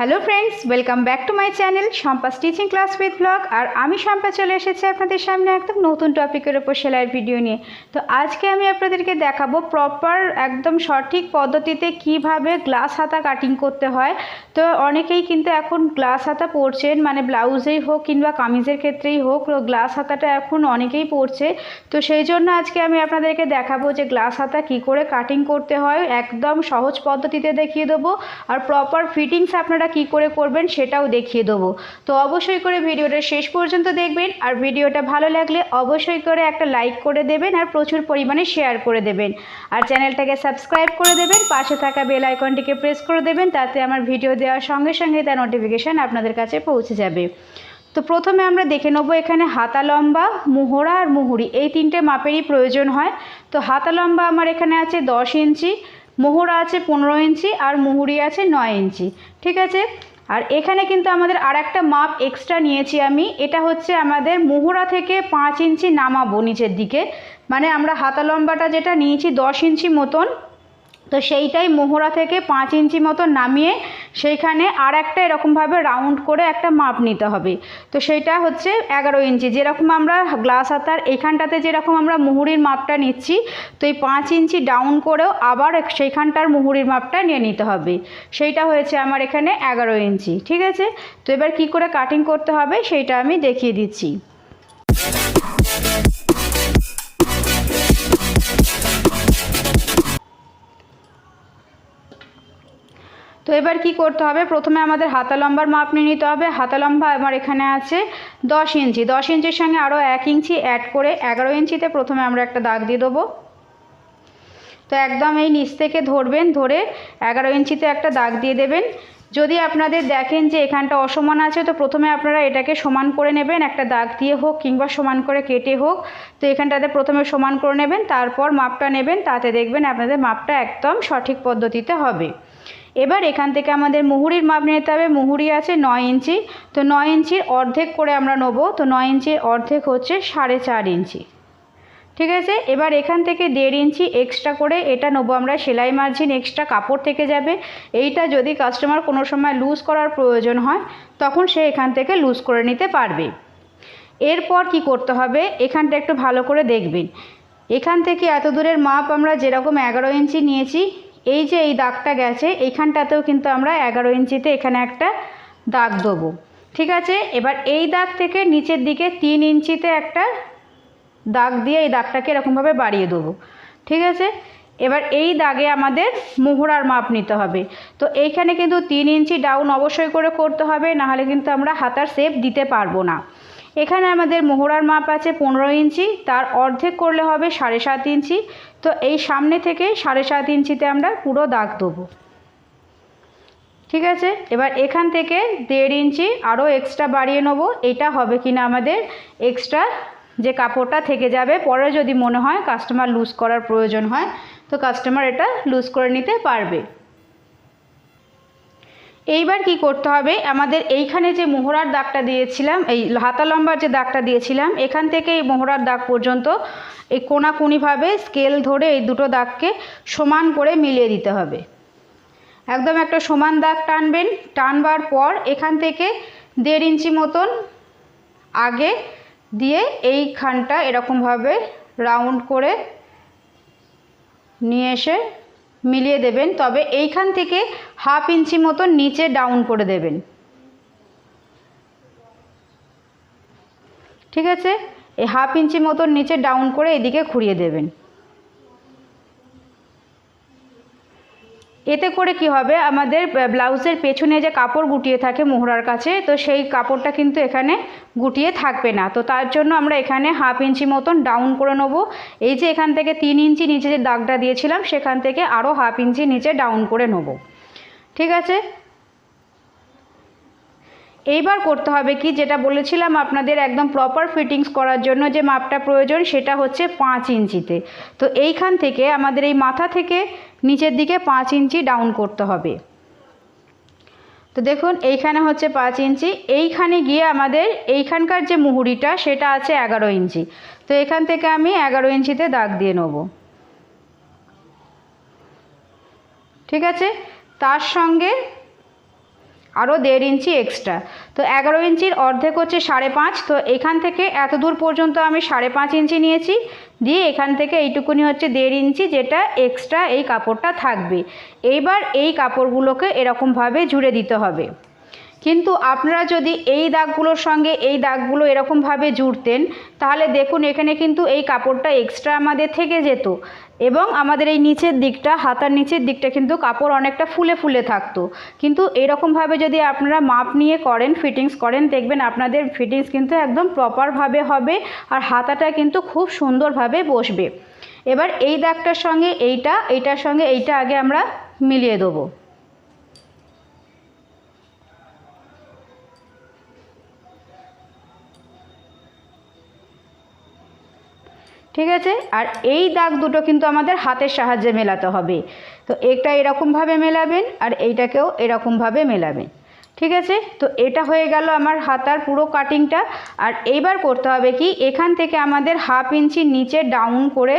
Hello friends welcome back to my channel Shampa stitching class with blog আর আমি শম্পা চলে এসেছি আপনাদের সামনে একদম নতুন টপিকের ওপর সেলাইয়ের ভিডিও নিয়ে। তো আজকে আমি আপনাদেরকে দেখাবো প্রপার একদম সঠিক পদ্ধতিতে কীভাবে গ্লাস হাতা কাটিং করতে হয়। তো অনেকেই কিন্তু এখন গ্লাস হাতা পরছেন মানে ব্লাউজেই হোক কিংবা কামিজের ক্ষেত্রেই হোক গ্লাস হাতাটা এখন অনেকেই পরছে। তো সেই জন্য আজকে আমি আপনাদেরকে দেখাবো যে গ্লাস হাতা কি করে কাটিং করতে হয়। একদম সহজ পদ্ধতিতে দেখিয়ে দেবো। আর প্রপার ফিটিংস আপনারা কি করে করবেন সেটাও দেখিয়ে দেবো। তো অবশ্যই করে ভিডিওটা শেষ পর্যন্ত দেখবেন আর ভিডিওটা ভালো লাগলে অবশ্যই করে একটা লাইক করে দেবেন আর প্রচুর পরিমাণে শেয়ার করে দেবেন। আর চ্যানেলটাকে সাবস্ক্রাইব করে দেবেন, পাশে থাকা বেল আইকনটিকে প্রেস করে দেবেন, তাতে আমার ভিডিও দেওয়ার সঙ্গে সঙ্গে তার নোটিফিকেশান আপনাদের কাছে পৌঁছে যাবে। তো প্রথমে আমরা দেখে নেব এখানে হাতা লম্বা, মুহরা আর মুহুরি। এই তিনটে মাপেরই প্রয়োজন হয়। তো হাতা লম্বা আমার এখানে আছে দশ ইঞ্চি মোহরা আছে পনেরো ইঞ্চি আর মুহুরি আছে নয় ইঞ্চি, ঠিক আছে? আর এখানে কিন্তু আমাদের আর একটা মাপ এক্সট্রা নিয়েছি আমি, এটা হচ্ছে আমাদের মোহরা থেকে পাঁচ ইঞ্চি নামাবো নিচের দিকে মানে আমরা হাতা লম্বাটা যেটা নিয়েছি দশ ইঞ্চি মতন তো সেইটাই মোহরা থেকে পাঁচ ইঞ্চি মতো নামিয়ে সেইখানে আর একটা এরকমভাবে রাউন্ড করে একটা মাপ নিতে হবে। তো সেইটা হচ্ছে এগারো ইঞ্চি। যেরকম আমরা গ্লাস হাতার এইখানটাতে যেরকম আমরা মুহুরির মাপটা নিচ্ছি, তো এই পাঁচ ইঞ্চি ডাউন করেও আবার সেইখানটার মুহুরির মাপটা নিয়ে নিতে হবে। সেইটা হয়েছে আমার এখানে এগারো ইঞ্চি। ঠিক আছে? তো এবার কি করে কাটিং করতে হবে সেইটা আমি দেখিয়ে দিচ্ছি। তো এবার কি করতে হবে? প্রথমে আমাদের হাতা লম্বার মাপ নিয়ে নিতে হবে। হাতা লম্বা আমার এখানে আছে দশ ইঞ্চি। দশ ইঞ্চির সঙ্গে আরও এক ইঞ্চি অ্যাড করে এগারো ইঞ্চিতে প্রথমে আমরা একটা দাগ দিয়ে দেবো। তো একদম এই নিচ থেকে ধরবেন, ধরে এগারো ইঞ্চিতে একটা দাগ দিয়ে দেবেন। যদি আপনাদের দেখেন যে এখানটা অসমান আছে, তো প্রথমে আপনারা এটাকে সমান করে নেবেন। একটা দাগ দিয়ে হোক কিংবা সমান করে কেটে হোক, তো এখানটাতে প্রথমে সমান করে নেবেন, তারপর মাপটা নেবেন, তাতে দেখবেন আপনাদের মাপটা একদম সঠিক পদ্ধতিতে হবে। এবার এখান থেকে আমাদের মুহুরির মাপ নিতে হবে। মুহুরি আছে নয় ইঞ্চি। তো নয় ইঞ্চির অর্ধেক করে আমরা নেব। তো নয় ইঞ্চির অর্ধেক হচ্ছে সাড়ে চার ইঞ্চি। ঠিক আছে? এবার এখান থেকে দেড় ইঞ্চি এক্সট্রা করে এটা নেব আমরা। সেলাই মার্জিন এক্সট্রা কাপড় থেকে যাবে। এইটা যদি কাস্টমার কোনো সময় লুজ করার প্রয়োজন হয়, তখন সে এখান থেকে লুজ করে নিতে পারবে। এরপর কি করতে হবে? এখানটা একটু ভালো করে দেখবেন। এখান থেকে এত দূরের মাপ আমরা যেরকম এগারো ইঞ্চি নিয়েছি এই যে এই দাগটা গেছে, এইখানটাতেও কিন্তু আমরা এগারো ইঞ্চিতে এখানে একটা দাগ দেবো। ঠিক আছে? এবার এই দাগ থেকে নিচের দিকে তিন ইঞ্চিতে একটা দাগ দিয়ে এই দাগটাকে এরকমভাবে বাড়িয়ে দেবো। ঠিক আছে? এবার এই দাগে আমাদের মোহরার মাপ নিতে হবে। তো এইখানে কিন্তু তিন ইঞ্চি ডাউন অবশ্যই করে করতে হবে, নাহলে কিন্তু আমরা হাতার শেপ দিতে পারব না। এখানে আমাদের মোহরার মাপ আছে পনেরো ইঞ্চি, তার অর্ধেক করলে হবে সাড়ে সাত ইঞ্চি। তো এই সামনে থেকে সাড়ে সাত ইঞ্চিতে আমরা পুরো দাগ দেবো। ঠিক আছে? এবার এখান থেকে দেড় ইঞ্চি আরও এক্সট্রা বাড়িয়ে নেব। এটা হবে কিনা আমাদের এক্সট্রা যে কাপড়টা থেকে যাবে। পরে যদি মনে হয় কাস্টমার লুজ করার প্রয়োজন হয়, তো কাস্টমার এটা লুজ করে নিতে পারবে। এইবার কি করতে হবে? আমাদের এইখানে যে মোহরার দাগটা দিয়েছিলাম, এই হাতা লম্বার যে দাগটা দিয়েছিলাম, এখান থেকে এই মোহরার দাগ পর্যন্ত এই কোনাকুনিভাবে স্কেল ধরে এই দুটো দাগকে সমান করে মিলিয়ে দিতে হবে। একদম একটা সমান দাগ টানবেন, টানবার পর এখান থেকে দেড় ইঞ্চি মতন আগে দিয়ে এইখানটা এরকমভাবে রাউন্ড করে নিয়ে এসে মিলিয়ে দেবেন, তবে এইখান থেকে হাফ ইঞ্চি মতন নিচে ডাউন করে দেবেন। ঠিক আছে? এই হাফ ইঞ্চি মতন নিচে ডাউন করে এদিকে ঘুরিয়ে দেবেন। এতে করে কি হবে? আমাদের ব্লাউজের পেছনে যে কাপড় গুটিয়ে থাকে মোহরার কাছে, তো সেই কাপড়টা কিন্তু এখানে গুটিয়ে থাকবে না। তো তার জন্য আমরা এখানে হাফ ইঞ্চি মতন ডাউন করে নেব। এই যে এখান থেকে তিন ইঞ্চি নিচে যে দাগটা দিয়েছিলাম, সেখান থেকে আরও হাফ ইঞ্চি নিচে ডাউন করে নেব। ঠিক আছে? এইবার করতে হবে কি? যেটা বলেছিলাম আপনাদের একদম প্রপার ফিটিংস করার জন্য যে মাপটা প্রয়োজন, সেটা হচ্ছে পাঁচ ইঞ্চিতে। তো এইখান থেকে আমাদের এই মাথা থেকে নিচের দিকে পাঁচ ইঞ্চি ডাউন করতে হবে। তো দেখুন, এইখানে হচ্ছে পাঁচ ইঞ্চি। এইখানে গিয়ে আমাদের এইখানকার যে মুহুরিটা, সেটা আছে এগারো ইঞ্চি। তো এখান থেকে আমি এগারো ইঞ্চিতে দাগ দিয়ে নেব। ঠিক আছে? তার সঙ্গে আরও দেড় ইঞ্চি এক্সট্রা তো এগারো ইঞ্চির অর্ধেক হচ্ছে সাড়ে পাঁচ, তো এখান থেকে এত দূর পর্যন্ত আমি সাড়ে পাঁচ ইঞ্চি নিয়েছি। দিয়ে এখান থেকে এইটুকুনি হচ্ছে দেড় ইঞ্চি যেটা এক্সট্রা এই কাপড়টা থাকবে। এইবার এই কাপড়গুলোকে এরকমভাবে জুড়ে দিতে হবে। কিন্তু আপনারা যদি এই দাগগুলোর সঙ্গে এই দাগগুলো এরকমভাবে জুড়তেন, তাহলে দেখুন এখানে কিন্তু এই কাপড়টা এক্সট্রা আমাদের থেকে যেত এবং আমাদের এই নিচের দিকটা, হাতার নিচের দিকটা কিন্তু কাপড় অনেকটা ফুলে ফুলে থাকতো। কিন্তু এরকমভাবে যদি আপনারা মাপ নিয়ে করেন ফিটিংস করেন, দেখবেন আপনাদের ফিটিংস কিন্তু একদম প্রপারভাবে হবে আর হাতাটা কিন্তু খুব সুন্দরভাবে বসবে। এবার এই দাগটার সঙ্গে এইটা, এইটার সঙ্গে এইটা আগে আমরা মিলিয়ে দেবো। ঠিক আছে? আর এই দাগ দুটো কিন্তু আমাদের হাতের সাহায্যে মেলাতে হবে। তো এটা এরকমভাবে মেলাবেন আর এইটাকেও এরকমভাবে মেলাবেন। ঠিক আছে? তো এটা হয়ে গেল আমার হাতার পুরো কাটিংটা আর এইবার করতে হবে কি? এখান থেকে আমাদের হাফ ইঞ্চি নিচে ডাউন করে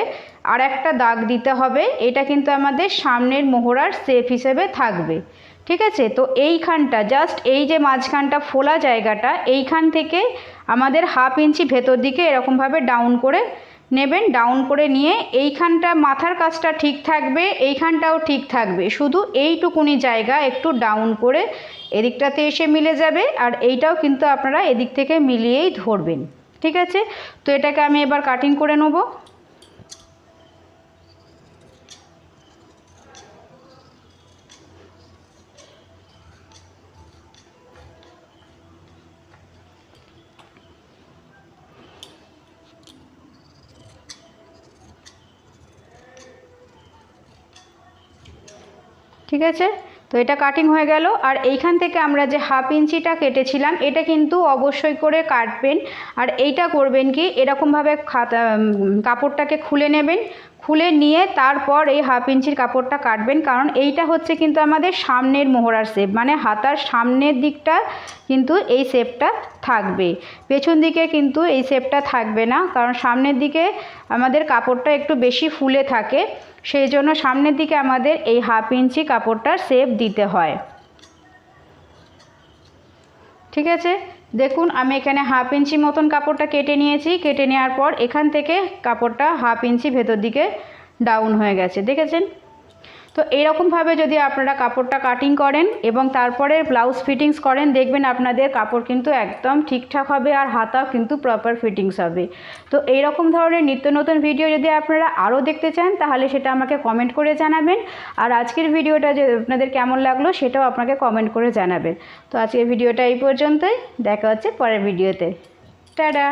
আর একটা দাগ দিতে হবে। এটা কিন্তু আমাদের সামনের মোহরার সেফ হিসেবে থাকবে। ঠিক আছে? তো এইখানটা জাস্ট এই যে মাঝখানটা ফোলা জায়গাটা, এইখান থেকে আমাদের হাফ ইঞ্চি ভেতর দিকে এরকমভাবে ডাউন করে নেবেন ডাউন করে নিয়ে এইখানটা মাথার কাজটা ঠিক থাকবে, এইখানটাও ঠিক থাকবে। শুধু এইটুকুনি জায়গা একটু ডাউন করে এদিকটাতে এসে মিলে যাবে আর এইটাও কিন্তু আপনারা এদিক থেকে মিলিয়েই ধরবেন। ঠিক আছে? তো এটাকে আমি এবার কাটিং করে নেব। ঠিক আছে? তো এটা কাটিং হয়ে গেল। আর এইখান থেকে আমরা যে হাফ ইঞ্চিটা কেটেছিলাম, এটা কিন্তু অবশ্যই করে কাটবেন। আর এইটা করবেন কি, এরকমভাবে খাতা কাপড়টাকে খুলে নেবেন। খুলে নিয়ে তারপর এই হাফ ইঞ্চির কাপড়টা কাটবেন। কারণ এইটা হচ্ছে কিন্তু আমাদের সামনের মোহরার শেপ মানে হাতার সামনের দিকটা কিন্তু এই শেপটা থাকবে। পেছন দিকে কিন্তু এই শেপটা থাকবে না, কারণ সামনের দিকে আমাদের কাপড়টা একটু বেশি ফুলে থাকে, সেই জন্য সামনের দিকে আমাদের এই হাফ ইঞ্চি কাপড়টার শেপ দিতে হয়। ঠিক আছে? দেখুন, আমি এখানে হাফ ইঞ্চি মতন কাপড়টা কেটে নিয়েছি। কেটে নেওয়ার পর এখান থেকে কাপড়টা হাফ ইঞ্চি ভেতর দিকে ডাউন হয়ে গেছে। দেখেছেন? তো এইরকমভাবে যদি আপনারা কাপড়টা কাটিং করেন এবং তারপরে ব্লাউজ ফিটিংস করেন, দেখবেন আপনাদের কাপড় কিন্তু একদম ঠিকঠাক হবে আর হাতাও কিন্তু প্রপার ফিটিংস হবে। তো এইরকম ধরনের নিত্য নতুন ভিডিও যদি আপনারা আরও দেখতে চান, তাহলে সেটা আমাকে কমেন্ট করে জানাবেন। আর আজকের ভিডিওটা যে আপনাদের কেমন লাগল, সেটাও আপনাকে কমেন্ট করে জানাবেন। তো আজকের ভিডিওটা এই পর্যন্তই। দেখা হচ্ছে পরের ভিডিওতে টাটা!